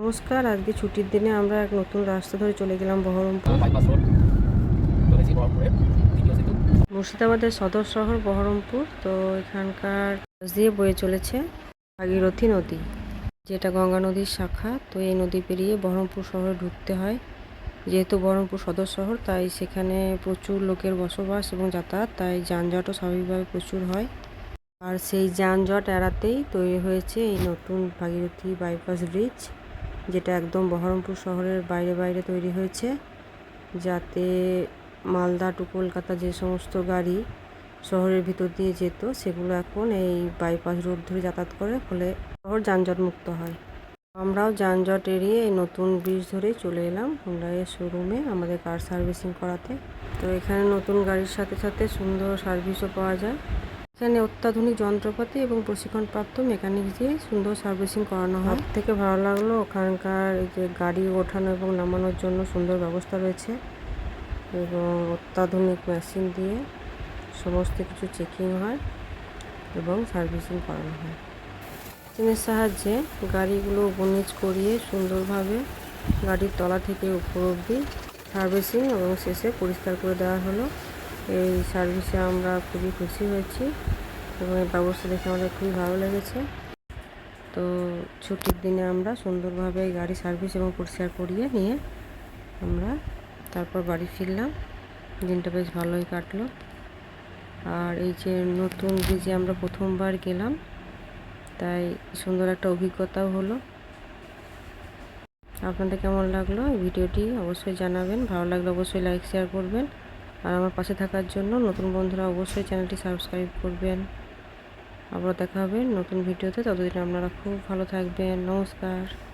নমস্কার, আজকে ছুটির দিনে আমরা এক নতুন রাস্তা ধরে চলে গেলাম বহরমপুর। মুর্শিদাবাদের সদর শহর বহরমপুর, তো এখানকার দিয়ে বয়ে চলেছে ভাগীরথী নদী, যেটা গঙ্গা নদীর শাখা। তো এই নদী পেরিয়ে বহরমপুর শহরে ঢুকতে হয়। যেহেতু বহরমপুর সদর শহর, তাই সেখানে প্রচুর লোকের বসবাস এবং যাতায়াত, তাই যানজটও স্বাভাবিকভাবে প্রচুর হয়। আর সেই যানজট এড়াতেই তৈরি হয়েছে এই নতুন ভাগীরথী বাইপাস ব্রিজ। যেটা একদম বহরমপুর শহরের বাইরে বাইরে তৈরি হয়েছে। যাতে মালদা টু কলকাতা যে সমস্ত গাড়ি শহরের ভিতর দিয়ে যেত, সেগুলো এখন এই বাইপাস রোড ধরে যাতায়াত করে, ফলে শহর যানজট মুক্ত হয়। আমরাও যানজট এড়িয়ে এই নতুন ব্রিজ ধরেই চলে এলাম হুন্ডাইয়ের শোরুমে আমাদের কার সার্ভিসিং করাতে। তো এখানে নতুন গাড়ির সাথে সাথে সুন্দর সার্ভিসও পাওয়া যায়। এখানে অত্যাধুনিক যন্ত্রপাতি এবং প্রশিক্ষণপ্রাপ্ত মেকানিক দিয়ে সুন্দর সার্ভিসিং করানো হয়। থেকে ভালো লাগল ওখানকার এই যে গাড়ি ওঠানো এবং নামানোর জন্য সুন্দর ব্যবস্থা রয়েছে এবং অত্যাধুনিক মেশিন দিয়ে সমস্ত কিছু চেকিং হয় এবং সার্ভিসিং করানো হয়। মেশিনের সাহায্যে গাড়িগুলো বনিজ করিয়ে সুন্দরভাবে গাড়ির তলা থেকে উপর অবধি সার্ভিসিং এবং শেষে পরিষ্কার করে দেওয়া হলো। এই সার্ভিসে আমরা খুবই খুশি হয়েছি এবং এই ব্যবস্থা দেখে আমাদের খুবই ভালো লেগেছে। তো ছুটির দিনে আমরা সুন্দরভাবে এই গাড়ি সার্ভিস এবং পরিষ্কার করিয়ে নিয়ে আমরা তারপর বাড়ি ফিরলাম। দিনটা বেশ ভালোই কাটলো। আর এই যে নতুন ব্রিজে আমরা প্রথমবার গেলাম, তাই সুন্দর একটা অভিজ্ঞতাও হলো। আপনাদের কেমন লাগল ভিডিওটি অবশ্যই জানাবেন, ভালো লাগলে অবশ্যই লাইক শেয়ার করবেন। আর আমার পাশে থাকার জন্য নতুন বন্ধুরা অবশ্যই চ্যানেলটি সাবস্ক্রাইব করবেন। আবার দেখা হবে নতুন ভিডিওতে। ততদিন আপনারা খুব ভালো থাকবেন। নমস্কার।